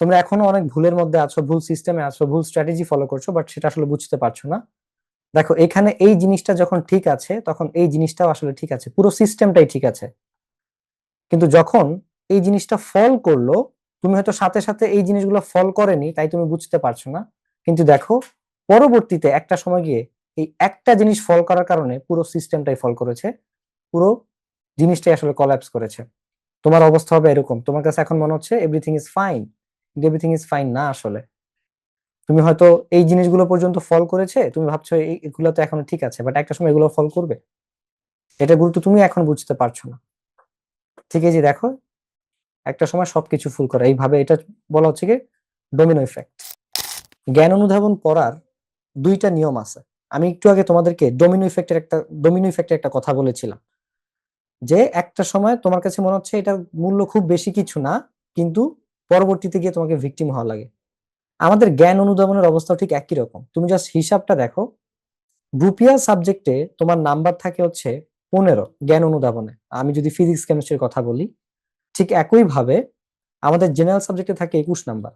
তোমরা এখনও অনেক ভুলের মধ্যে আছো, ভুল সিস্টেমে আছো, ভুল স্ট্র্যাটেজি ফলো করছ বাট সেটা আসলে বুঝতে পারছ না। দেখো, এখানে এই জিনিসটা যখন ঠিক আছে, তখন এই জিনিসটাও আসলে ঠিক আছে, পুরো সিস্টেমটাই ঠিক আছে। কিন্তু যখন এই জিনিসটা ফল করল, তুমি হয়তো সাথে সাথে এই জিনিসগুলো ফল করেনি, তাই তুমি বুঝতে পারছ না। কিন্তু দেখো, পরবর্তীতে একটা সময় গিয়ে এই একটা জিনিস ফল করার কারণে পুরো সিস্টেমটাই ফল করেছে, পুরো জিনিসটাই আসলে কলাপস করেছে। তোমার অবস্থা হবে এরকম, তোমার কাছে এখন মনে হচ্ছে everything is fine everything is fine না আসলে। তুমি হয়তো এই জিনিসগুলো পর্যন্ত ফল করেছে, তুমি ভাবছ এগুলো তো এখন ঠিক আছে বাট একটা সময় এগুলো ফল করবে। এটা গুরুত্ব তুমি এখন বুঝতে পারছ না। ঠিক আছে দেখো, একটা সময় সবকিছু ফুল করে। এইভাবে এটা বলা হচ্ছে কি? ডোমিনো ইফেক্ট জ্ঞান অনুধাবন পড়ার দুইটা নিয়ম আছে। আমি একটু আগে তোমাদেরকে ডোমিনো ইফেক্টের একটা ডোমিনো ইফেক্টের একটা কথা বলেছিলাম। যে একটা সময় তোমার কাছে মনে হচ্ছে এটার মূল্য খুব বেশি কিছু না, কিন্তু পরবর্তীতে গিয়ে তোমাকে ভিকটিম হওয়া লাগে। আমাদের জ্ঞান অনুধাবনের অবস্থা ঠিক একই রকম। তুমি জাস্ট হিসাবটা দেখো। গ্রুপিয়াল সাবজেক্টে তোমার নাম্বার থাকে হচ্ছে পনেরো জ্ঞান অনুধাবনে। আমি যদি ফিজিক্স কেমিস্ট্রির কথা বলি, ঠিক একই ভাবে আমাদের জেনারেল সাবজেক্টে থাকে একুশ নাম্বার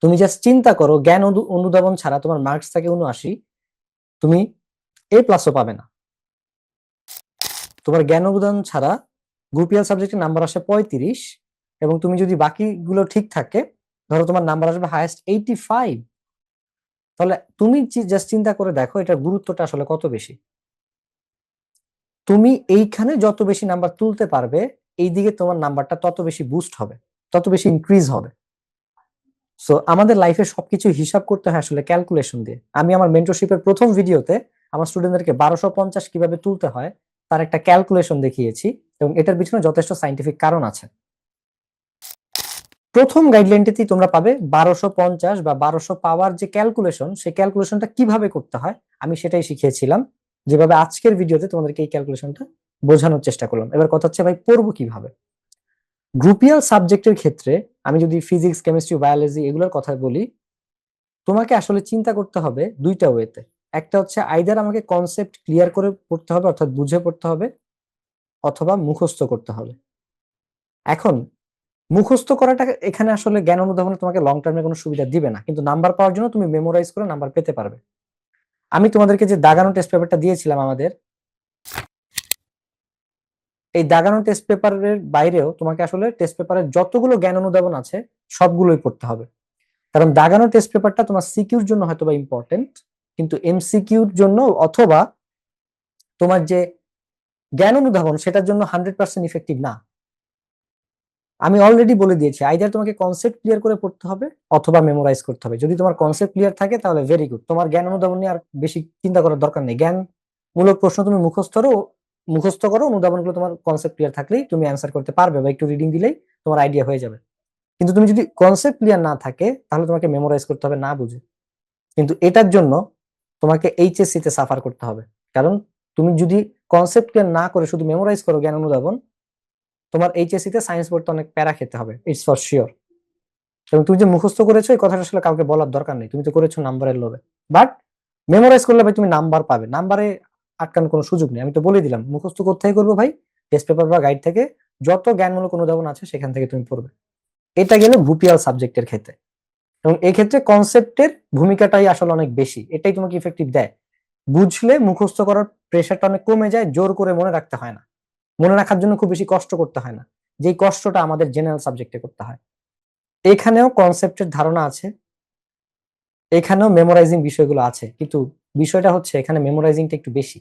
তুমি জাস্ট চিন্তা করো, জ্ঞান অনু- অনুধাবন ছাড়া তোমার মার্কস থাকে উনআশি তুমি এ প্লাসও পাবে না। তোমার জ্ঞান অনুদান ছাড়া গ্রুপিয়াল সাবজেক্টের নাম্বার আসে পঁয়ত্রিশ এবং তুমি যদি বাকিগুলো ঠিক থাকে, ধরো তোমার নাম্বার আসবে হায়েস্ট এইটি ফাইভ তাহলে তুমি জাস্ট চিন্তা করে দেখো এটার গুরুত্বটা আসলে কত বেশি। তুমি এইখানে যত বেশি নাম্বার তুলতে পারবে এই দিকে তোমার নাম্বারটা তত বেশি বুস্ট হবে, তত বেশি ইনক্রিজ হবে। সো আমাদের লাইফে সবকিছু হিসাব করতে হয় আসলে ক্যালকুলেশন দিয়ে। আমি আমার মেন্টরশিপের প্রথম ভিডিওতে আমার স্টুডেন্টদেরকে বারোশো পঞ্চাশ কীভাবে তুলতে হয়, তার একটা ক্যালকুলেশন দেখিয়েছি এবং এটার পিছনে যথেষ্ট সাইন্টিফিক কারণ আছে। প্রথম গাইডলাইনটিতেই তোমরা পাবে বারোশো পঞ্চাশ বা বারোশো পাওয়ার যে ক্যালকুলেশন সেই ক্যালকুলেশনটা কীভাবে করতে হয়, আমি সেটাই শিখিয়েছিলাম। যেভাবে আজকের ভিডিওতে তোমাদেরকে এই ক্যালকুলেশনটা বোঝানোর চেষ্টা করলাম। এবার কথা হচ্ছে ভাই পড়ব কীভাবে? গ্রুপিয়াল সাবজেক্টের ক্ষেত্রে আমি যদি ফিজিক্স কেমিস্ট্রি বায়োলজি এগুলোর কথা বলি, তোমাকে আসলে চিন্তা করতে হবে দুইটা ওয়েতে একটা হচ্ছে আইদার আমাকে কনসেপ্ট ক্লিয়ার করে পড়তে হবে, অর্থাৎ বুঝে পড়তে হবে, অথবা মুখস্থ করতে হবে। এখন মুখস্থ করাটা এখানে আসলে জ্ঞান অনুধাবনে তোমাকে লং টার্মে কোনো সুবিধা দিবে না। কিন্তু নাম্বার পাওয়ার জন্য তুমি মেমোরাইজ করে নাম্বার পেতে পারবে। আমি তোমাদেরকে যে দাগানো টেস্ট পেপারটা দিয়েছিলাম আমাদের, এই দাগানো টেস্ট পেপারের বাইরেও তোমাকে আসলে টেস্ট পেপারের যতগুলো জ্ঞান অনুধাবন আছে, সবগুলোই পড়তে হবে। কারণ দাগানো টেস্ট পেপারটা তোমার সিকিউর জন্য হয়তো বা ইম্পর্টেন্ট কিন্তু এমসিকিউর জন্য অথবা তোমার যে জ্ঞান অনুধাবন, সেটার জন্য হান্ড্রেড পার্সেন্ট ইফেক্টিভ না। আমি অলরেডি বলে দিয়েছি আইদার তোমাকে কনসেপ্ট ক্লিয়ার করে পড়তে হবে অথবা মেমোরাইজ করতে হবে। যদি তোমার কনসেপ্ট ক্লিয়ার থাকে তাহলে ভেরি গুড তোমার জ্ঞান অনুধাবন নিয়ে আর বেশি চিন্তা করার দরকার নেই। জ্ঞান মূলক প্রশ্ন তুমি মুখস্থ করো মুখস্থ করো, অনুধাবনগুলো তোমার কনসেপ্ট ক্লিয়ার থাকলেই তুমি অ্যান্সার করতে পারবে বা একটু রিডিং দিলেই তোমার আইডিয়া হয়ে যাবে। কিন্তু তুমি যদি কনসেপ্ট ক্লিয়ার না থাকে, তাহলে তোমাকে মেমোরাইজ করতে হবে না বুঝে। কিন্তু এটার জন্য তোমাকে এইচএসসি তে সাফার করতে হবে। কারণ তুমি যদি কনসেপ্ট ক্লিয়ার না করে শুধু মেমোরাইজ করো জ্ঞান অনুধাবন তোমার এইচএসসি তে সায়েন্স পড়তে অনেক প্যারা খেতে হবে ইটস ফর শিওর এবং তুমি যে মুখস্থ করেছ, এই কথাটা আসলে কাউকে বলার দরকার নেই, তুমি তো করেছ নাম্বারের লোভে। বাট মেমোরাইজ করলে ভাই তুমি নাম্বার পাবে, নাম্বারে আটকানোর কোনো সুযোগ নেই, আমি তো বলে দিলাম, মুখস্থ কোথায় করব ভাই? টেস্ট পেপার বা গাইড থেকে, যত জ্ঞানমূলক অনুধাবন আছে সেখান থেকে তুমি পড়বে। এটা গেলে ভুপিয়াল সাবজেক্টের ক্ষেত্রে। এবং এই ক্ষেত্রে কনসেপ্টের ভূমিকাটাই আসলে অনেক বেশি, এটাই তোমাকে ইফেক্টিভ দেয়। বুঝলে মুখস্থ করার প্রেশারটা অনেক কমে যায়, জোর করে মনে রাখতে হয় না। মনে রাখার জন্য খুব বেশি কষ্ট করতে হয় না। যেই কষ্টটা আমাদের জেনারেল সাবজেক্টে করতে হয়। এখানেও কনসেপ্টের ধারণা আছে। এখানেও মেমোরাইজিং বিষয়গুলো আছে। কিন্তু বিষয়টা হচ্ছে এখানে মেমোরাইজিংটা একটু বেশি।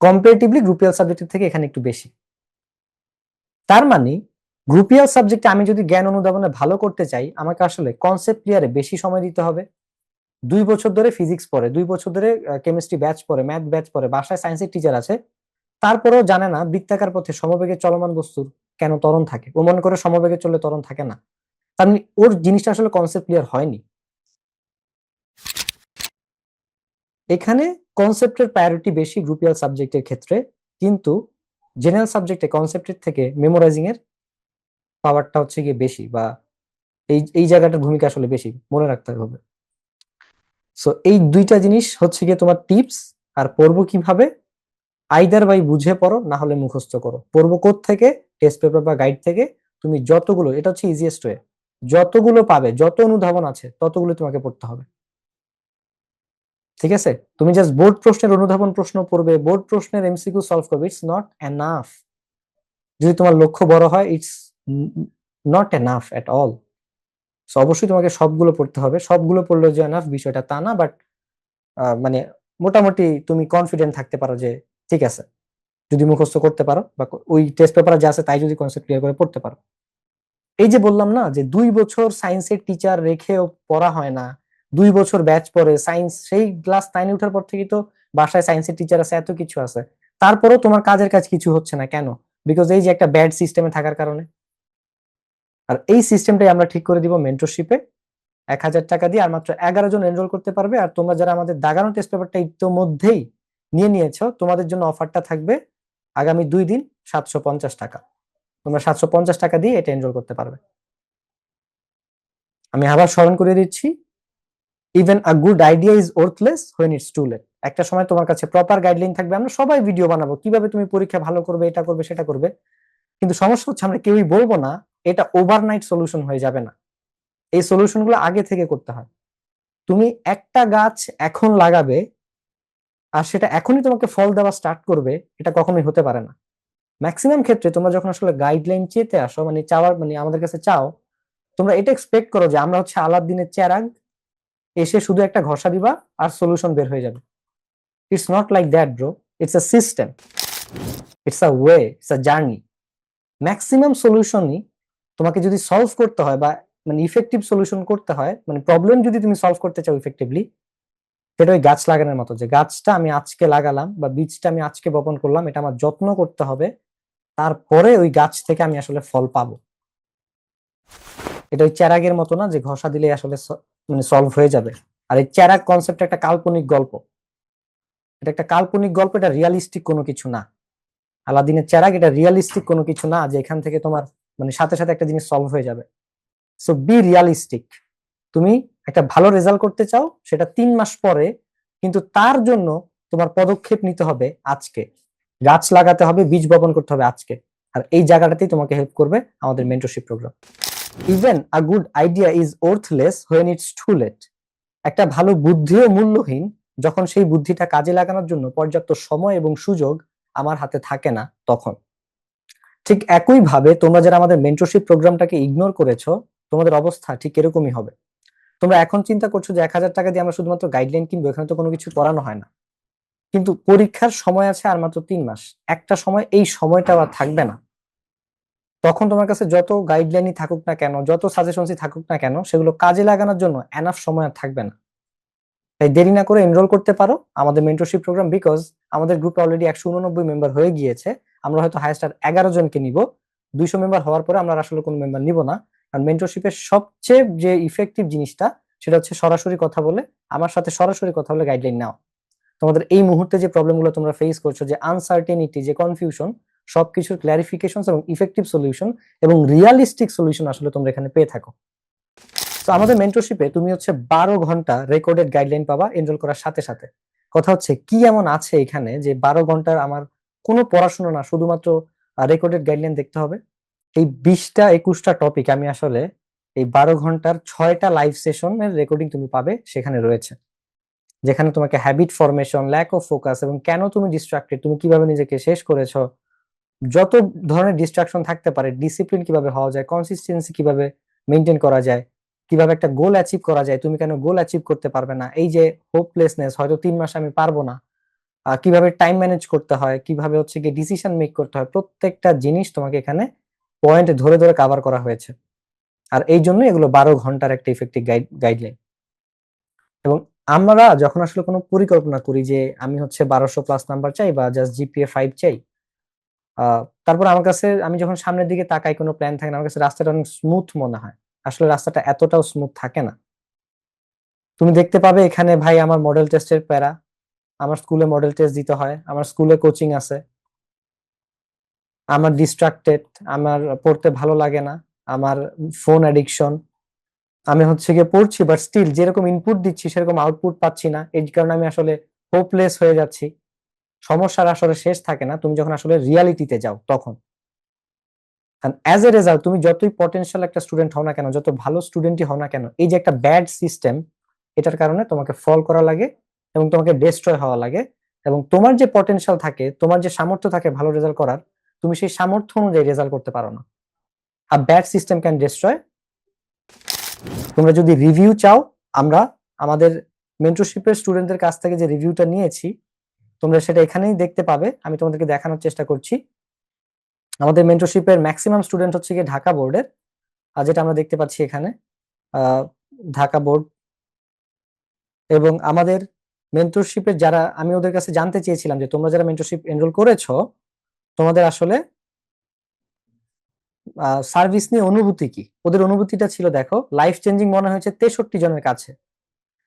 কম্পারেটিভলি গ্রুপিয়াল সাবজেক্টের থেকে এখানে একটু বেশি। তার মানে গ্রুপিয়াল সাবজেক্টে আমি যদি জ্ঞান অনুধাবনে ভালো করতে চাই, আমাকে আসলে কনসেপ্ট ক্লিয়ারে বেশি সময় দিতে হবে। দুই বছর ধরে ফিজিক্স পড়ে, দুই বছর ধরে কেমিস্ট্রি ব্যাচ পড়ে ম্যাথ ব্যাচ পড়ে, বাসায় সায়েন্সের টিচার আছে। তারপরেও জানে না বৃত্তাকার পথে সমবেগে চলমান বস্তুর কেন ত্বরণ থাকে। ও মনে করে সমবেগে চললে তরণ থাকে না। তার মানে ওর জিনিসটা আসলে কনসেপ্ট ক্লিয়ার হয়নি। এখানে কনসেপ্টের প্রায়োরিটি বেশি গ্রুপিয়াল সাবজেক্টের ক্ষেত্রে, কিন্তু জেনারেল সাবজেক্টে কনসেপ্টের থেকে মেমোরাইজিং এর পাওয়ারটা হচ্ছে গিয়ে বেশি বা এই এই জায়গাটার ভূমিকা আসলে বেশি। মনে রাখতে হবে সো এই দুইটা জিনিস হচ্ছে গিয়ে তোমার টিপস আর পড়ব কীভাবে আইদার বাই বুঝে পড়ো, না হলে মুখস্থ করো। পড়ব কোথ থেকে টেস্ট পেপার বা গাইড থেকে। তুমি যতগুলো, এটা হচ্ছে ইজিয়েস্ট ওয়ে যতগুলো পাবে, যত অনুধাবন আছে, ততগুলো তোমাকে পড়তে হবে। ঠিক আছে? তুমি জাস্ট বোর্ড প্রশ্নের অনুধাবন প্রশ্ন পড়বে। বোর্ড প্রশ্নের এমসিকিউ সলভ করবে। ইটস নট এনাফ যদি তোমার লক্ষ্য বড় হয় it's not enough at all so অবশ্যই তোমাকে সবগুলো পড়তে হবে। সবগুলো পড়লে যে এনাফ বিষয়টা তা না বাট মানে মোটামুটি তুমি কনফিডেন্ট থাকতে পারো যে ঠিক আছে। যদি মুখস্থ করতে পারো বা ওই টেস্ট পেপারে যা আছে তাই যদি কনসেপ্ট ক্লিয়ার করে পড়তে পারো। এই যে বললাম না যে দুই বছর সায়েন্সের টিচার রেখেও পড়া হয় না, দুই বছর ব্যাচ পরে সায়েন্স সেই ক্লাস নাইনে ওঠার পর থেকে তো বাসায় সায়েন্সের টিচার আছে, এত কিছু আছে। তারপরেও তোমার কাজের কাজ কিছু হচ্ছে না কেন? বিকজ এই যে একটা ব্যাড সিস্টেমে থাকার কারণে। আর এই সিস্টেমটাই আমরা ঠিক করে দিব মেন্টরশিপে এক হাজার টাকা দিয়ে আর মাত্র এগারো জন এনরোল করতে পারবে। আর তোমরা যারা আমাদের দাগানো টেস্ট পেপারটা ইতিমধ্যেই নিয়ে নিয়েছো, তোমাদের জন্য অফারটা থাকবে আগামী দুই দিন সাতশো পঞ্চাশ টাকা। তোমরা সাতশো পঞ্চাশ টাকা দিয়ে এটা এনরোল করতে পারবে। আমি আবার স্মরণ করে দিচ্ছি even a good idea is worthless when it's too late একটা সময় তোমার কাছে প্রপার গাইডলাইন থাকবে, আমরা সবাই ভিডিও বানাবো, কীভাবে তুমি পরীক্ষা ভালো করবে, এটা করবে, সেটা করবে। কিন্তু সমস্যা হচ্ছে আমরা কেউই বলব না, এটা ওভারনাইট সলিউশন হয়ে যাবে না। এই সলিউশনগুলো আগে থেকে করতে হয়। তুমি একটা গাছ এখন লাগাবে আর সেটা এখনই তোমাকে ফল দেওয়া স্টার্ট করবে, এটা কখনোই হতে পারে না। ম্যাক্সিমাম ক্ষেত্রে তোমরা যখন আসলে গাইডলাইন চেতে আসো মানে চাওয়ার মানে আমাদের কাছে চাও, তোমরা এটা এক্সপেক্ট করো যে আমরা হচ্ছে আলাদিনের চেরাগ, এসে শুধু একটা ঘষা দিবা আর সলিউশন বের হয়ে যাবে। It's not like that bro it's a system it's a way it's a journey maximum সলিউশনই তোমাকে যদি সলভ করতে হয় বা মানে ইফেক্টিভ সলিউশন করতে হয় মানে প্রবলেম যদি তুমি সলভ করতে চাও ইফেক্টিভলি সেটা ওই গাছ লাগানোর মতো। যে গাছটা আমি আজকে লাগালাম বা বীজটা আমি আজকে বপন করলাম, এটা আমার যত্ন করতে হবে, তারপরে ওই গাছ থেকে আমি আসলে ফল পাবো। এটা ওই চেরাগের মতো না যে ঘষা দিলে আসলে মানে সলভ হয়ে যাবে। আর এই চেরাগ কনসেপ্ট একটা কাল্পনিক গল্প। এটা একটা কাল্পনিক গল্প, এটা রিয়ালিস্টিক কোনো কিছু না। আলাদিনের চেরাগ এটা রিয়ালিস্টিক কোনো কিছু না যে এখান থেকে তোমার মানে সাথে সাথে একটা জিনিস সলভ হয়ে যাবে। সো বি রিয়ালিস্টিক তুমি একটা ভালো রেজাল্ট করতে চাও, সেটা তিন মাস পরে, কিন্তু তার জন্য তোমার পদক্ষেপ নিতে হবে আজকে। গাছ লাগাতে হবে, বীজ বপন করতে হবে আজকে। আর এই জায়গাটাতেই তোমাকে হেল্প করবে আমাদের mentorship program even a good idea is worthless when it's too late একটা ভালো বুদ্ধিও মূল্যহীন যখন সেই বুদ্ধিটা কাজে লাগানোর জন্য পর্যাপ্ত সময় এবং সুযোগ আমার হাতে থাকে না তখন। ঠিক একই ভাবে তোমরা যারা আমাদের মেন্টরশিপ প্রোগ্রামটাকে ইগনোর করেছ, তোমাদের অবস্থা ঠিক এরকমই হবে। তোমরা এখন চিন্তা করছ যে এক হাজার টাকা দিয়ে আমরা শুধুমাত্র গাইডলাইন কিনবো? এখানে তো কোনো কিছু করানো হয় না। কিন্তু পরীক্ষার সময় আছে আর মাত্র তিন মাস। একটা সময় এই সময়টা আর থাকবে না। তখন তোমার কাছে যত গাইডলাইনই থাকুক না কেন, যত সাজেশনসই থাকুক না কেন, সেগুলো কাজে লাগানোর জন্য এনাফ সময় আর থাকবে না। তাই দেরি না করে এনরোল করতে পারো আমাদের মেন্টরশিপ প্রোগ্রাম বিকজ আমাদের গ্রুপে অলরেডি একশো উননব্বই মেম্বার হয়ে গিয়েছে। আমরা হয়তো হাইস্ট আর এগারো জনকে নিব। দুইশো মেম্বার হওয়ার পরে আমরা আসলে কোনো মেম্বার নিব না। কারণ মেন্টরশিপের সবচেয়ে যে ইফেক্টিভ জিনিসটা, সেটা হচ্ছে সরাসরি কথা বলে, আমার সাথে সরাসরি কথা বলে গাইডলাইন নাও। তোমাদের এই মুহূর্তে যে প্রবলেমগুলো তোমরা ফেস করছ, যে আনসার্টেনিটি যে কনফিউশন সবকিছুর ক্ল্যারিফিকেশন এবং ইফেক্টিভ সলিউশন এবং রিয়ালিস্টিক সলিউশন আসলে তোমরা এখানে পেয়ে থাকো। তো আমাদের মেন্টরশিপে তুমি হচ্ছে বারো ঘণ্টা রেকর্ডেড গাইডলাইন পাবা এনরোল করার সাথে সাথে। কথা হচ্ছে, কি এমন আছে এখানে যে বারো ঘণ্টার আমার কোনো পড়াশোনা না, শুধুমাত্র রেকর্ডেড গাইডলাইন দেখতে হবে? এই বিশটা, একুশটা টপিক আমি আসলে এই বারো ঘণ্টার ছয়টা লাইভ সেশনের রেকর্ডিং তুমি পাবে সেখানে রয়েছে। যেখানে তোমাকে habit formation lack of focus এবং কেন তুমি ডিস্ট্রাক্টেড তুমি কীভাবে নিজেকে শেষ করেছ, যত ধরনের ডিস্ট্রাকশন থাকতে পারে ডিসিপ্লিন কীভাবে হওয়া যায় কনসিস্টেন্সি কীভাবে মেনটেন করা যায়, কীভাবে একটা গোল অ্যাচিভ করা যায়, তুমি কেন গোল অ্যাচিভ করতে পারবে না, এই যে হোপলেসনেস হয়তো তিন মাস আমি পারব না কীভাবে টাইম ম্যানেজ করতে হয়, কীভাবে হচ্ছে গিয়ে ডিসিশন মেক করতে হয়, প্রত্যেকটা জিনিস তোমাকে এখানে পয়েন্ট ধরে ধরে কাভার করা হয়েছে। আর এই জন্য এগুলো বারো ঘণ্টার একটা ইফেক্টিভ গাইড গাইডলাইন এবং আমরা যখন আসলে কোনো পরিকল্পনা করি যে আমি হচ্ছে বারোশো প্লাস নাম্বার চাই বা জাস্ট জিপিএ ফাইভ চাই তারপর আমার কাছে, আমি যখন সামনের দিকে তাকাই, কোনো প্ল্যান থাকে না, আমার কাছে রাস্তাটা অনেক স্মুথ মনে হয়। আসলে রাস্তাটা এতটাও স্মুথ থাকে না। তুমি দেখতে পাবে এখানে ভাই আমার মডেল টেস্টের প্যারা। আমার স্কুলে মডেল টেস্ট দিতে হয়, আমার স্কুলে কোচিং আছে। আমার ডিস্ট্রাক্টেড আমার পড়তে ভালো লাগে না, আমার ফোন অ্যাডিকশন আমি হচ্ছে গিয়ে পড়ছি বাট স্টিল যেরকম ইনপুট দিচ্ছি, সেরকম আউটপুট পাচ্ছি না। এই কারণে আমি আসলে হোপলেস হয়ে যাচ্ছি। সমস্যার আসলে শেষ থাকে না, তুমি যখন আসলে রিয়ালিটিতে যাও, তখন। অ্যাজ এ রেজাল্ট তুমি যতই পটেনশিয়াল একটা স্টুডেন্ট হও না কেন, যত ভালো স্টুডেন্টই হও না কেন, এই যে একটা ব্যাড সিস্টেম এটার কারণে তোমাকে ফল করা লাগে এবং তোমাকে ডেস্ট্রয় হওয়া লাগে। এবং তোমার যে পটেনশিয়াল থাকে, তোমার যে সামর্থ্য থাকে ভালো রেজাল্ট করার তুমি সেই সামর্থ্য অনুযায়ী রেজাল্ট করতে পারো না। আর ব্যাড সিস্টেম ক্যান ডেস্ট্রয় তোমরা যদি রিভিউ চাও, আমরা আমাদের মেন্টরশিপের স্টুডেন্টদের কাছ থেকে যে রিভিউটা নিয়েছি, তোমরা সেটা এখানেই দেখতে পাবে। আমি তোমাদেরকে দেখানোর চেষ্টা করছি। আমাদের মেন্টরশিপের ম্যাক্সিমাম স্টুডেন্ট হচ্ছে গিয়ে ঢাকা বোর্ডের আর যেটা আমরা দেখতে পাচ্ছি এখানে ঢাকা বোর্ড এবং আমাদের মেন্টরশিপের যারা, আমি ওদের কাছে জানতে চেয়েছিলাম যে তোমরা যারা মেন্টরশিপ এনরোল করেছ তোমাদের আসলে সার্ভিস নিয়ে অনুভূতি কি? ওদের অনুভূতিটা ছিল, দেখো লাইফ চেঞ্জিং মনে হয়েছে তেষট্টি জনের কাছে।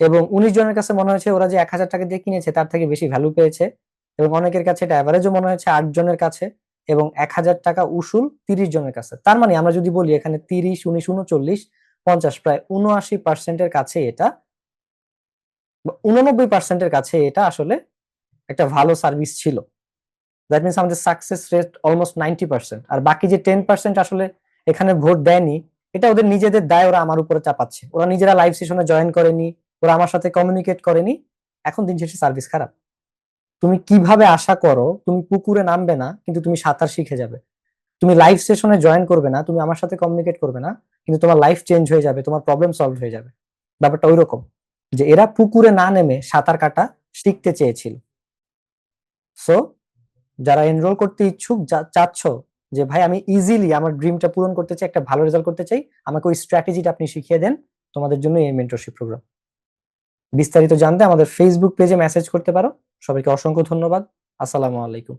এবং উনিশ জনের কাছে মনে হয়েছে ওরা যে এক হাজার টাকা দিয়ে কিনেছে, তার থেকে বেশি ভ্যালু পেয়েছে। এবং অনেকের কাছে এটা অ্যাভারেজও মনে হয়েছে আট জনের কাছে। এবং এক হাজার টাকা উসুল তিরিশ জনের কাছে। তার মানে আমরা যদি বলি এখানে তিরিশ, উনিশ, উনচল্লিশ, পঞ্চাশ, প্রায় উনআশি পার্সেন্টের কাছে এটা উননব্বই পার্সেন্টের কাছে এটা আসলে একটা ভালো সার্ভিস ছিল। দ্যাট মিনস আমাদের success rate almost ninety percent আর বাকি যে টেন পার্সেন্ট আসলে এখানে ভোট দেয়নি, এটা ওদের নিজেদের দায়, ওরা আমার উপরে চাপাচ্ছে। ওরা নিজেরা লাইভ সেশনে জয়েন করেনি, ওরা আমার সাথে কমিউনিকেট করেনি, এখন দিন শেষে সার্ভিস খারাপ। তুমি কীভাবে আশা করো, তুমি পুকুরে নামবে না, কিন্তু তুমি সাঁতার শিখে যাবে। তুমি লাইভ সেশনে জয়েন করবে না, তুমি আমার সাথে কমিউনিকেট করবে না, কিন্তু তোমার লাইফ চেঞ্জ হয়ে যাবে, তোমার প্রবলেম সলভ হয়ে যাবে। ব্যাপারটা ওই রকম যে এরা পুকুরে না নেমে সাঁতার কাটা শিখতে চেয়েছিল। সো যারা এনরোল করতে ইচ্ছুক চাচ্ছ যে, ভাই, আমি ইজিলি আমার ড্রিমটা পূরণ করতে চাই, একটা ভালো রেজাল্ট করতে চাই, আমাকে ওই স্ট্র্যাটেজিটা আপনি শিখিয়ে দেন, তোমাদের জন্য এই মেন্টরশিপ প্রোগ্রাম বিস্তারিত জানতে আমাদের ফেসবুক পেজে মেসেজ করতে পারো। সবাইকে অসংখ্য ধন্যবাদ। আসসালামু আলাইকুম।